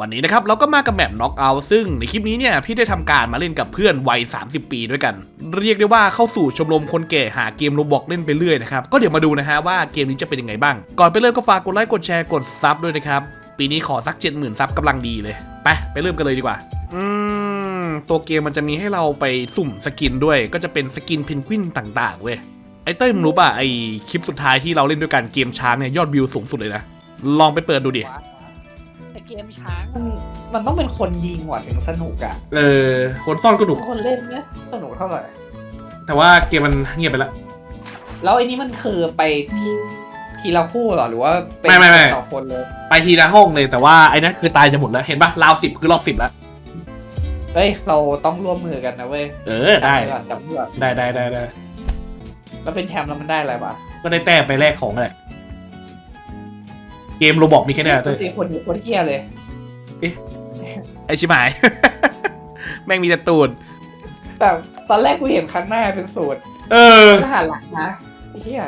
วันนี้นะครับเราก็มากับแมปน็อกเอาซึ่งในคลิปนี้เนี่ยพี่ได้ทำการมาเล่นกับเพื่อนวัย 30 ปีด้วยกัน เรียกได้ว่าเข้าสู่ชมรมคนแก่หาเกมโรบอกเล่นไปเรื่อยนะครับ ก็เดี๋ยวมาดูนะฮะว่าเกมนี้จะเป็นยังไงบ้าง ก่อนไปเริ่มก็ฝากกดไลค์กดแชร์กดซับด้วยนะครับ ปีนี้ขอสัก 70,000ซับกำลังดีเลย ไปไปเริ่มกันเลยดีกว่า อืมตัวเกมมันจะมีให้เราไปสุ่มสกินด้วย ก็จะเป็นสกินเพนกวินต่าง ๆเว้ยไอเต้ยมึงรู้ป่ะไอคลิปสุดท้ายที่เราเล่นด้วยกันเกมช้างเนี่ยยอดวิวสูงสุดเลยนะลองไปเปิดดูดิ เกมช้างมันมันต้องเป็นคนยิงว่ะถึงสนุกอะเออคนซ่อนก็ดุคนเล่นเนี่ยสนุกเท่าไหร่ แต่ว่าเกมมันเงียบไปแล้วแล้วไอ้นี่มันคือไปทีทีละคู่เหรอหรือว่าเป็นไม่ไม่ไม่ ต่อคนเลยไปทีละห้องเลยแต่ว่าไอ้นั่นคือตายจะหมดแล้วเห็นปะราวสิบคือรอบสิบแล้วเอ้ยเราต้องร่วมมือกันนะเว้ยเออได้จำว้ก่อนจำไว้ก่อนได้ได้ได้ได้แล้วเป็นแชมป์แล้วมันได้อะไรวะก็ได้แต้มไปแลกของแหละ เกมโรบอกมีแค่เนี้ยเต้ยจริงๆคนคนเฮียเลยไอชิบหาย แม่งมีแต่ตูดแต่ตอนแรกกูเห็นครั้งหน้าเป็นสูตรเออ ทหารหลักนะไอ้เฮีย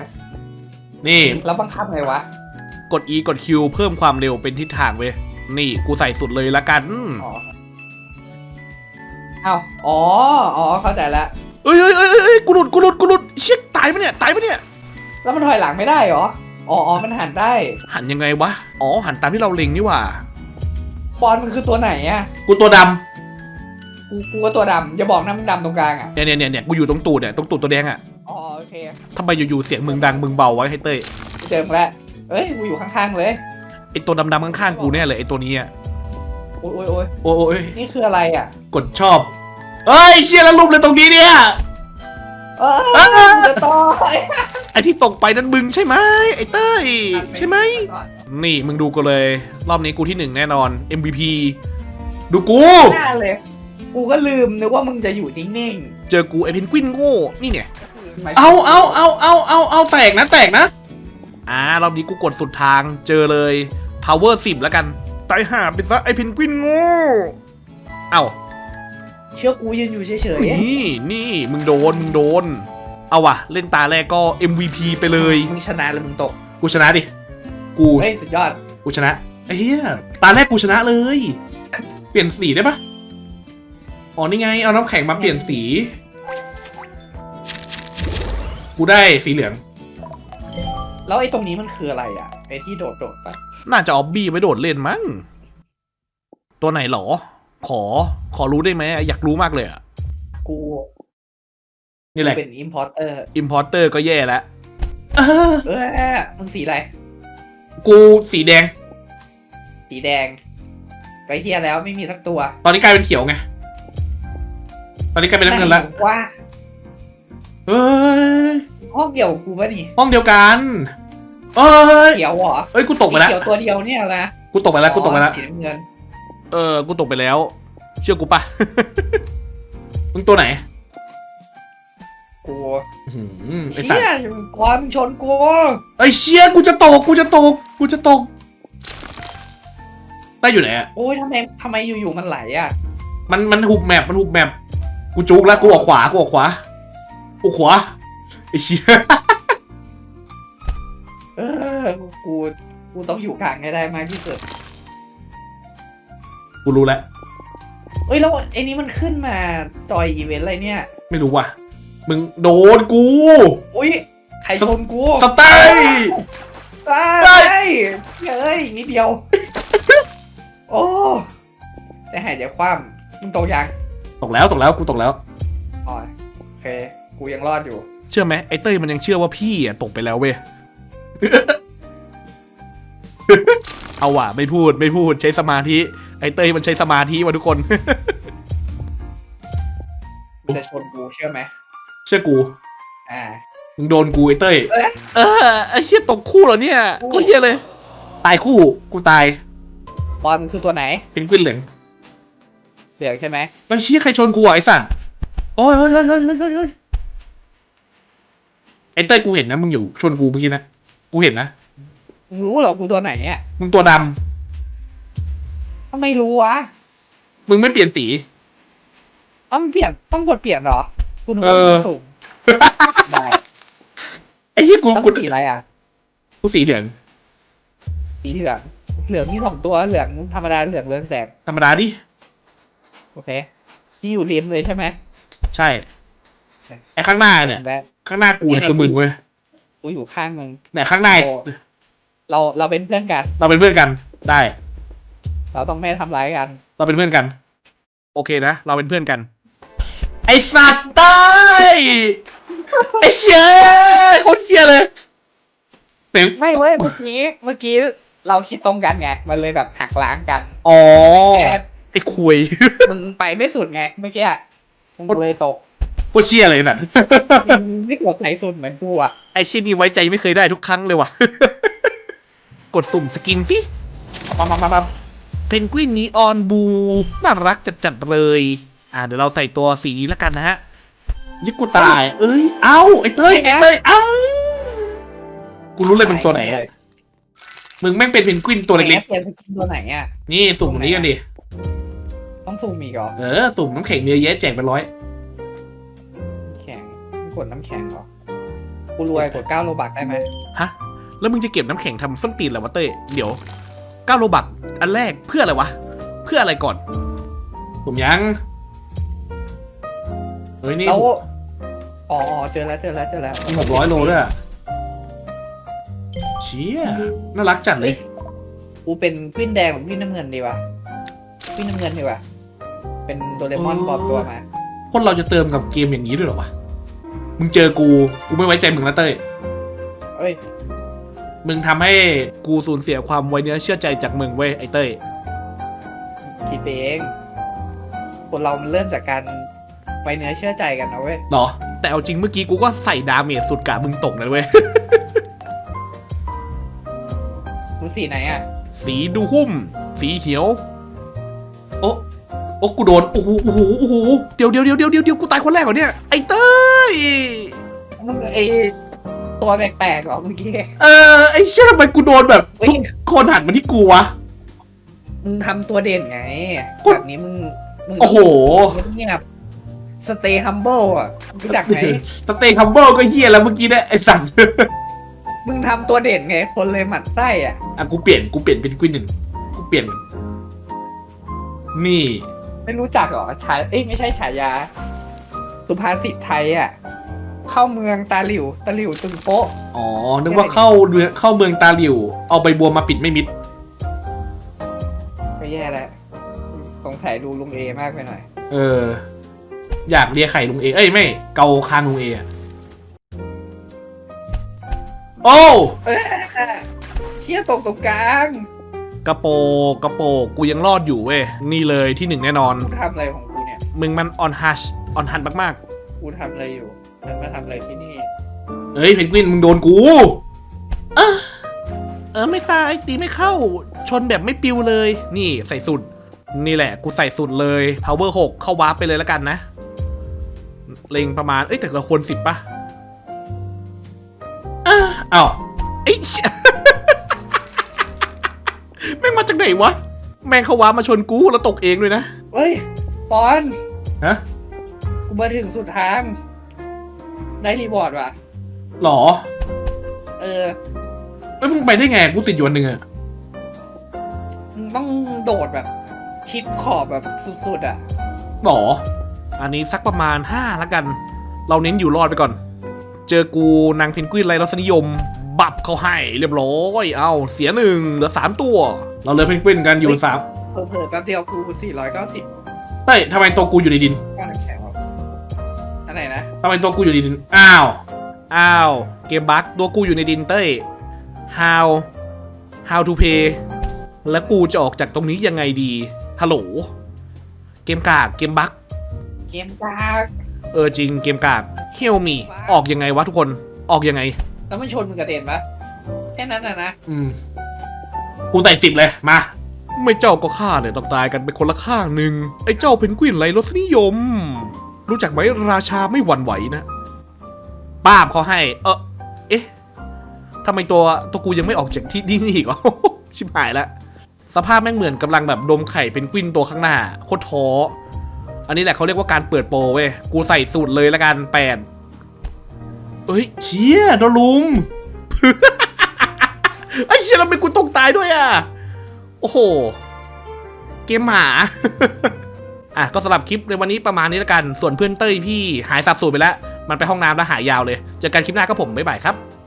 นี่ แล้วบังคับไงวะกด E กด Q เพิ่มความเร็วเป็นทิศทางเว้ย นี่กูใส่สุดเลยละกันอ๋อเอ้าอ๋ออ๋อเข้าใจละเอ้ยเอ้ยเอ้ยเอ้ยกูหลุดกูหลุดกูหลุดเชี่ยตายปะเนี่ย ตายปะเนี่ย แล้วมันถอยหลังไม่ได้เหรอ อ๋ออ๋อมันหันได้ หันยังไงวะ อ๋อ หันตามที่เราเล็งนี่หว่าบอลมันคือตัวไหนอะ กูตัวดกูกูก็ตัวดำอย่าบอกนะมึงดำตรงกลางอะำเนี่ยเนี่ยเนี่ยเนี่ยกูอยู่ตรงตูดเนี่ยตรงตูดตัวแดงอะอ๋อโอเคทำไมอยู่ๆเสียงมึงดังมึงเบาไว้ให้เต้ยกูเจอมึงแล้วเอ้ยกูอยู่ข้างๆเลย ไอตัวดำๆข้างๆกูเนี่ยเลยไอตัวนี้อะโอ้ยโอ้ยโอ้ยโอ้ยนี่คืออะไรอะ กดชอบ เอ้ยเชี่ยแล้วรูปเลยตรงนี้เนี่ย เออเอ้ยกูจะต่อยไอที่ตกไปนั้นมึงใช่ไหมไอเต้ยใช่ไหม นี่มึงดูกูเลย รอบนี้กูที่หนึ่งแน่นอน MVP ดูกู หน้าเลย กูก็ลืมนึกว่ามึงจะอยู่นิ่งเจอกูไอเพนกวินโง่นี่เนี่ยๆหมยถึงเอาเอาเอาเอาเอาเอาแตกนะแตกนะ อ่ารอบนี้กูกดสุดทางเจอเลย power 10แล้วกัน ตายห่าไปซะไอเพนกวินโง่ เอ้า เชื่อกูยืนอยู่เฉยนี่นี่มึงโดนมึงโดน เอาว่ะ เล่นตาแรกก็ MVP ไปเลย ๆมึงชนะแล้วมึงตกกูชนะดิ กูเฮ้ยสุดยอดกูชนะไอ้เหี้ยตาแรกกูชนะเลย เปลี่ยนสีได้ปะอ๋อนี่ไง เอาน้ำแข็งมาเปลี่ยนสี กูได้สีเหลือง แล้วไอ้ตรงนี้มันคืออะไรอะไอ้ที่โดดโดดๆปะน่าจะออบบี้ไว้โดดเล่นมั้ง ตัวไหนหรอ ขอขอรู้ได้ไหมอยากรู้มากเลยอะกูนี่แหละเป็นอิมพอร์เตอร์อิมพอร์เตอร์ก็แย่แล้วเออเออมึงสีอะไร กูสีแดง สีแดง ไปเฮียแล้วไม่มีสักตัว ตอนนี้กลายเป็นเขียวไง ตอนนี้กลายเป็นน้ำเงินแล้วไหว่าเฮ้ยห้องเดียวกับกูปะนี่ห้องเดียวกัน เอ้ยเขียวเหรอเอ้ยกูตกไปแล้วมีเขียวตัวเดียวเนี่ยนะกูตกไปแล้วกูตกไปแล้วอ๋อสีน้ำเงิน เออ กูตกไปแล้ว เชื่อกูปะ มึงตัวไหนกูอื้อหือไอสัตเชี่ว์ยความชนกูไอเชี่ยกูจะตก กูจะตก กูจะตกได้อยู่ไหนอะโอ้ยทำไมทำไมอยู่ๆมันไหลอะมัน มันหุบแมปมันหุบแมปกูจุกแล้ว กูออกขวา กูออกขวากูขวา ไอเชี่ยเออกูกูต้องอยู่กลางให้ได้มากที่สุด กูรู้แล้วเอ้ยแล้วไอ้นี้มันขึ้นมาจอยอีเวนต์อะไรเนี่ย ไม่รู้ว่ะ มึงโดนกู อุ้ยใครชนกูสเตย์ตายเอ้ยนิดเดียว โอ้แต่หายใจคว่ำมึงโตยังตกแล้วตกแล้วกูตกแล้วอ๋อโอเค กูยังรอดอยู่ เชื่อไหมไอ้เต้ยมันยังเชื่อว่าพี่อะตกไปแล้วเว้ยเอาว่ะไม่พูดไม่พูดใช้สมาธิ ไอ้เต้ยมันใช้สมาธิว่ะทุกคน มึงจะชนกูเชื่อไหมเชื่อกูอ่า มึงโดนกูไอ้เต้ยเอ๊ะเออไอ้เชี่ยตกคู่เหรอเนี่ยก็เฮียเลย ตายคู่กูตายบอลคือตัวไหนเพนกวินเหลืองเหลืองใช่ไหมแล้วเชี่ยใครชนกูอะไอ้สัตว์โอ้ยเฮ้ยเฮ้ยเฮ้ยเฮ้ยเฮ้ยเฮ้ยไอ้เต้ยกูเห็นนะมึงอยู่ชนกูเมื่อกี้นะกูเห็นนะมึงรู้เหรอกูตัวไหนอะมึงตัวด ทำไมรู้วะำมึงไม่เปลี่ยนสี อ้าวมันเปลี่ยนต้องกดเปลี่ยนเหรอกูนึกเอว่าอถูกได้ไอ้เหี้ยกูแล้วกูกูสีอะไรอะ กูสีเหลืองสีเหลือง เหลืองมีสองตัว เหลืองธรรมดา เหลืองเรืองแสง ธรรมดาดิ โอเค ที่อยู่ริมเลยใช่ไหมใช่ ไอ้ข้างหน้าเนี่ย แบบข้างหน้ากูเนี่ยคือมึงเว้ยกูอยู่ข้างมึงเนี่ยข้างหน้า โอ้ เรา เราเป็นเพื่อนกัน เราเป็นเพื่อนกันได้ เราต้องไม่ทำร้ายกัน เราเป็นเพื่อนกัน โอเคนะ เราเป็นเพื่อนกัน ไอสัตว์ตายไอเชี่ยโคตรเชี่ยเลยเสียงไม่เว้ยเมื่อกี้เมื่อกี้เราคิดตรงกันไง มันเลยแบบหักล้างกันอ๋อแต่ไอคุยมึงไปไม่สุดไงเมื่อกี้อะมึงเลยตกโคตรเชี่ยเลยน่ะมึงไม่กดไหนสุดเหมือนกูอะไอเชี่ยนี่ไว้ใจไม่เคยได้ทุกครั้งเลยว่ะ กดสุ่มสกินสิปั๊มปั๊มปั๊มปั๊ม เพนกวินนีออนบู น่ารักจัดจัดๆเลย อ่าเดี๋ยวเราใส่ตัวสีนี้แล้วกันนะฮะยิกกูตาย เอ้ย เอ้าไอเต้ยไอเต้ยเอ้ากูรู้เลยมันตัวไหนอะมึงแม่งเป็นเพนกวินตัวเล็กเปลี่ยนสกินตัวไหนอะๆนี่สุ่มอันนี้กันดิ ต้องซูมอีกเหรอ เออ สุ่มน้ำแข็งเนื้อเยอะแจกไปร้อยแข็งกดน้ำแข็งเหรอ กูรวยกดเก้าโลบักได้ไหมฮะ แล้วมึงจะเก็บน้ำแข็งทำส้นตีนเหรอวะเต้ยเดี๋ยว เก้าโลบักอันแรกเพื่ออะไรวะ เพื่ออะไรก่อน ผมยัง เฮ้ยนี่แล้วอ๋ออ๋อเจอแล้วเจอแล้วเจอแล้วมีหกร้อยโลด้วยอะเชี่ยน่ารักจัดเลย กูเป็นพิ้นแดงหรือพิ้นน้ำเงินดีวะพิ้นน้ำเงินดีวะเป็นโดเรมอนปลอมตัวมา คนเราจะเติมกับเกมอย่างนี้ด้วยเหรอวะ มึงเจอกู กูไม่ไว้ใจมึงนะเต้ย เอ้ย มึงทำให้กูสูญเสียความไว้เนื้อเชื่อใจจากมึงเว้ยไอ้เต้ย คิดไปเอง คนเรามันเริ่มจากการไปเนื้อเชื่อใจกันนะเว้ยเหรอแต่เอาจริงเมื่อกี้กูก็ใส่ดาเมจสุดกะมึงตกเลยเว้ยมึงสีไหนอะ สีดูหุ้ม สีเขียว โอ้โอ้กูโดน โอ้โหโอ้โหโอ้โหเดี๋ยวเดี๋ยวเดี๋ยวเดี๋ยวเดี๋ยวกูตายคนแรกเหรอเนี่ย ไอ้เต้ย มึงไอ ตัวแปลกๆเหรอเมื่อกี้เออไอ้เชี่ยทำไมกูโดนแบบเฮ้ยทุกคนหันมาที่กูวะ มึงทำตัวเด่นไงกูแบบนี้มึงมึงโอ้โห เงียบสเตย์ฮัมเบิลอะรู้จักไหมสเตย์คัมเบิลก็เฮียแล้วเมื่อกี้เนี่ยไอ้สัตว์มึงทำตัวเด่นไง คนเลยหมั่นไส้อะอะกูเปลี่ยนกูเปลี่ยนเป็นกวินหนึ่งกูเปลี่ยน นี่ ไม่รู้จักเหรอฉายเอ้ยไม่ใช่ฉายา สุภาษิตไทยอะ เข้าเมืองตาหลิว ตาหลิวตึงโป๊ะ อ๋อ นึกว่าเข้าเมืองเข้าเมืองตาหลิว เอาใบบัวมาปิดไม่มิด ก็แย่แล้วสงสัยดูลุงเอมากไปหน่อย เออ อยากเลียไข่ลุงเอ เอ้ยไม่ เกาคางลุงเออะโอ้เอ้ยเชี่ยตกตรงกลาง กระโปกกระโปกกูยังรอดอยู่เว้ย นี่เลยที่หนึ่งแน่นอนกูทำอะไรของกูเนี่ย มึงมันออนฮัชออนฮันมากกูทำอะไรอยู่ มันมาทำอะไรที่นี่ๆเอ้ยเพนกวินมึงโดนกู เออเออไม่ตายตีไม่เข้า ชนแบบไม่ปิวเลย นี่ใส่สุด นี่แหละ กูใส่สุดเลย power 6 เข้าวาร์ปไปเลยแล้วกันนะ เล็งประมาณ เอ้ย แต่เราควรสิบปะอ้าอ้าวเอ้ยแม่งมาจากไหนวะ แม่งเขาวาร์ปมาชนกูแล้วตกเองด้วยนะ เฮ้ย ปอน ฮะ กูมาถึงสุดทาง ได้รีบอร์ดว่ะ หรอเออเอ้ยมึงไปได้ไงกูติดอยู่อันหนึ่งอะมึงต้องโดดแบบ ชิดขอบแบบสุดๆอะ หรอ อันนี้สักประมาณ 5 ละกัน เราเน้นอยู่รอดไปก่อน เจอกูนางเพนกวินไรรสนิยม บับเขาให้เรียบร้อย เอาเสียหนึ่งเหลือสามตัว เราเหลือเพนกวินกันอยู่สามเผลอๆแป๊บเดียวกูสี่ร้อยเก้าสิบเต้ยทำไมตัวกูอยู่ในดิน ก้อนน้ำแข็งหร ออันไหนนะทำไมตัวกูอยู่ในดิน อ้าว อ้าว เกมบั๊กตัวกูอยู่ในดินเต้ย how how to play แล้วกูจะออกจากตรงนี้ยังไงดี ฮัลโหล เกมกาก เกมบั๊กเกมกากเออจริง เกมกากเฮลมีออกยังไงวะทุกคน ออกยังไง แล้วมันชนมึงกระเด็นปะแค่นั้นน่ะนะ อืม กูใส่สิบเลย มา ไม่เจ้าก็ข้าเนี่ยต้องตายกันเป็นคนละข้างหนึ่งไอ้เจ้าเพนกวินไรรสนิยม รู้จักไหมราชาไม่หวั่นไหวนะป้าบเขาให้ เออเอ๊ะทำไมตัวตัวกูยังไม่ออกจากที่นี่อีกวะชิบหายแล้วสภาพแม่งเหมือนกำลังแบบดมไข่เป็นกวินตัวข้างหน้าโคตรท้ออันนี้แหละเขาเรียกว่าการเปิดโปรเว้ยกูใส่สูตรเลยละกันแปดเอ้ยเชี่ยโดนลุมไอ้เชี่ยแล้วทำไมกูตกตายด้วยอะ โอ้โห เกมหมา อะก็สำหรับคลิปในวันนี้ประมาณนี้แล้วกัน ส่วนเพื่อนเต้ยพี่หายสับสูญไปแล้ว มันไปห้องน้ำแล้วหายยาวเลย เจอกันคลิปหน้าครับผมบ๊ายบายครับ